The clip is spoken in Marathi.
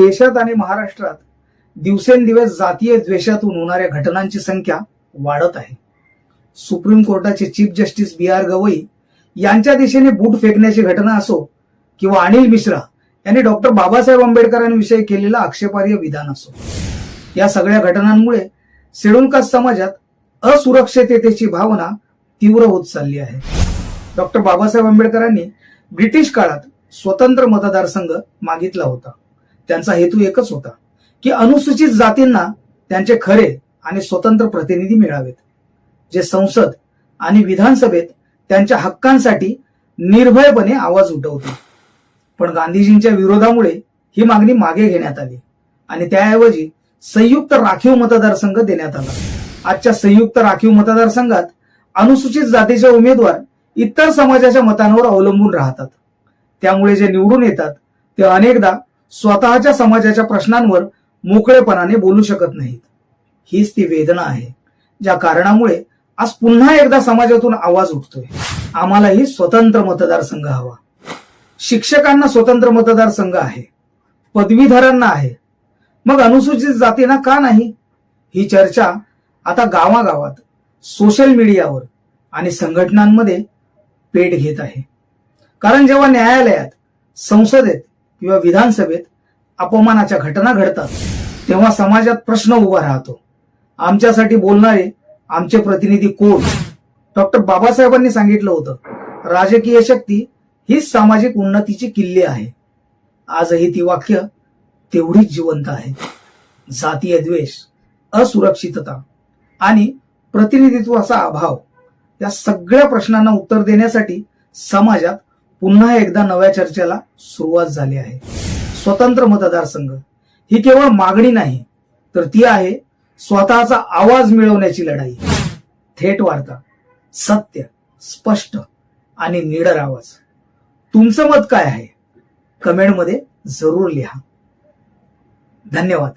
देशात आणि महाराष्ट्रात दिवसेंदिवस जातीय द्वेषातून होणाऱ्या घटनांची संख्या वाढत आहे. Supreme कोर्टाचे chief justice B R Gavai यांच्या दिशेने बूट फेकण्याची घटना असो किंवा अनिल मिश्रा यांनी डॉक्टर बाबासाहेब आंबेडकरांविषयी केलेलं आक्षेपार्ह विधान असो. या सगळ्या घटनांमुळे शेड्यूल कास्ट समाजात असुरक्षिततेची भावना तीव्र होत चालली आहे. डॉक्टर बाबासाहेब आंबेडकरांनी ब्रिटिश काळात स्वतंत्र मतदारसंघ मागितला होता. त्यांचा हेतू एकच होता की अनुसूचित जातींना त्यांचे खरे आणि स्वतंत्र प्रतिनिधी मिळावेत जे संसद आणि विधानसभेत त्यांच्या हक्कांसाठी निर्भयपणे आवाज उठवतील. पण गांधीजींच्या विरोधामुळे ही मागणी मागे घेण्यात आली आणि त्याऐवजी संयुक्त राखीव मतदारसंघ देण्यात आला. आजच्या संयुक्त राखीव मतदारसंघात अनुसूचित जातीचे उमेदवार इतर समाजाच्या मतांवर अवलंबून राहतात. त्यामुळे जे निवडून येतात ते अनेकदा स्वतःच्या समाजाच्या प्रश्नांवर मोकळेपणाने बोलू शकत नाहीत. हीच ती वेदना आहे ज्या कारणामुळे आज पुन्हा एकदा समाजातून आवाज उठतोय. आम्हालाही स्वतंत्र मतदारसंघ हवा. शिक्षकांना स्वतंत्र मतदारसंघ आहे. पदवीधरांना आहे. मग अनुसूचित जातींना का नाही? ही चर्चा आता गावागावात सोशल मीडियावर आणि संघटनांमध्ये पेट घेत आहे. कारण जेव्हा न्यायालयात संसदेत किंवा विधानसभेत अपमानाच्या घटना घडतात तेव्हा समाजात प्रश्न उभा राहतो. आमच्यासाठी बोलणारे आमचे प्रतिनिधी कोण? डॉक्टर बाबासाहेबांनी सांगितलं होतं राजकीय शक्ती हीच सामाजिक उन्नतीची किल्ली आहे. आजही ती वाक्य तेवढीच जिवंत आहे. जातीय द्वेष असुरक्षितता आणि प्रतिनिधित्वाचा अभाव या सगळ्या प्रश्नांना उत्तर देण्यासाठी समाजात पुन्हा एकदा नव्या चर्चेला सुरुवात झाली आहे. स्वतंत्र मतदारसंघ. ही केवळ मागणी नाही तर ती आहे स्वतःचा आवाज मिळवण्याची लढाई. थेट वार्ता. सत्य स्पष्ट आणि निडर आवाज. तुमचं मत काय आहे? कमेंटमध्ये जरूर लिहा. धन्यवाद.